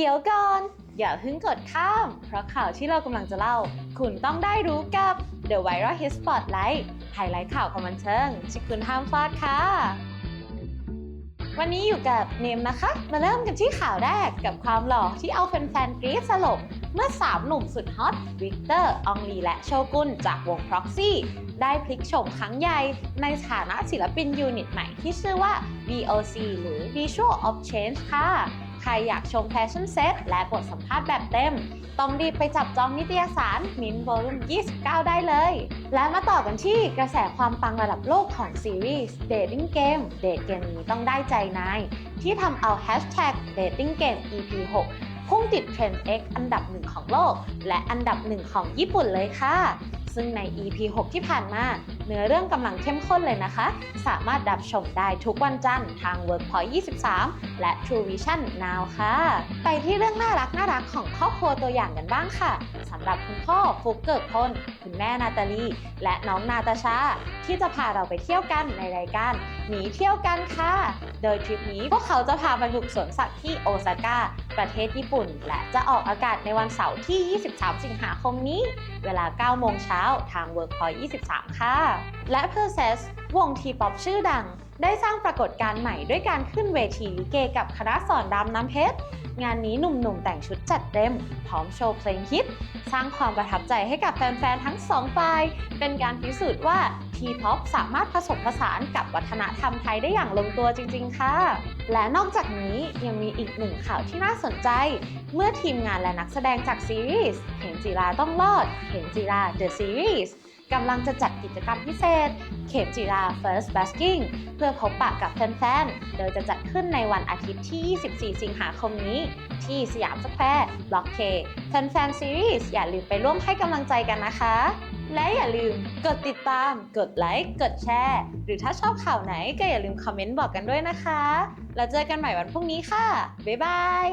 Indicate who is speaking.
Speaker 1: เดี๋ยวก่อน อย่าเพิ่งกดข้าม เพราะข่าวที่เรากำลังจะเล่า คุณต้องได้รู้กับ The Viral Hit Spotlight ไฮไลท์ข่าวของบันเทิงที่คุณห้ามพลาดค่ะ วันนี้อยู่กับเนมนะคะ มาเริ่มกันที่ข่าวแรกกับความหล่อที่เอาแฟนๆกรี๊ดสลบเมื่อ 3 หนุ่มสุดฮอต วิกเตอร์ อองลี และโชกุนจากวง Proxy ได้พลิกโฉมครั้งใหญ่ ในฐานะศิลปินยูนิตใหม่ที่ชื่อว่า VOC หรือ Visual of Change ค่ะ รอยากชมแฟชั่นเซตและบทสัมภาษณ์แบบเต็ม ต้องรีบไปจับจองนิตยสารมินโวลุ่ม29 ได้เลย และมาต่อกันที่กระแสความปังระดับโลกของซีรีส์ Dating Game เดทเกมนี้ต้องได้ใจนาย ที่ทำเอา Hashtag Dating Game EP 6พุ่งติดเทรนด์ X อันดับหนึ่งของโลก และอันดับหนึ่งของญี่ปุ่นเลยค่ะ ซึ่งใน EP 6 ที่ผ่านมา เนื้อเรื่องกำลังเข้มข้นเลยนะคะ สามารถรับชมได้ทุกวันจันทร์ทาง Workpoint 23 และ True Vision Now ค่ะ ไปที่เรื่องน่ารักน่ารักของครอบครัวตัวอย่างกันบ้างค่ะสำหรับคุณพ่อฟุกเกิกพลคุณแม่นาตาลี และน้องนาตาชา ที่จะพาเราไปเที่ยวกันในรายการหนีเที่ยวกันค่ะ โดยทริปนี้พวกเขาจะพาไปบุกสวนสัตว์ที่โอซาก้า ประเทศญี่ปุ่น และจะออกอากาศในวันเสาร์ที่ 23 สิงหาคมนี้ เวลา 9 โมงเช้าทาง Workpoint 23 ค่ะและ p e r s e s วงทีป๊อปชื่อดัง ได้สร้างปรากฏการณ์ใหม่ด้วยการขึ้นเวทีลิเกกับคณะสอนรามน้ำเพชรงานนี้หนุ่มๆแต่งชุดจัดเต็ม พร้อมโชว์เพลงฮิต สร้างความประทับใจให้กับแฟนๆ ทั้งสองฝ่าย เป็นการพิสูจน์ว่าทีป๊อปสามารถผสมผสานกับวัฒนธรรมไทยได้อย่างลงตัวจริงๆ ค่ะ และนอกจากนี้ยังมีอีกหนึ่งข่าวที่น่าสนใจ เมื่อทีมงานและนักแสดงจากซีรีส์เข็มจีราต้องรอดเข็มจีรา The Series กำลังจะจัดกิจกรรมพิเศษ เขมจีรา First Basking เพื่อพบปะกับแฟนๆ โดยจะจัดขึ้นในวันอาทิตย์ที่ 24 สิงหาคมนี้ที่สยามสแควร์บล็อกเคแฟนๆซีรีส์อย่าลืมไปร่วมให้กำลังใจกันนะคะ และอย่าลืมกดติดตาม กดไลค์ กดแชร์ หรือถ้าชอบข่าวไหนก็อย่าลืมคอมเมนต์บอกกันด้วยนะคะ แล้วเจอกันใหม่วันพรุ่งนี้ค่ะ บ๊ายบาย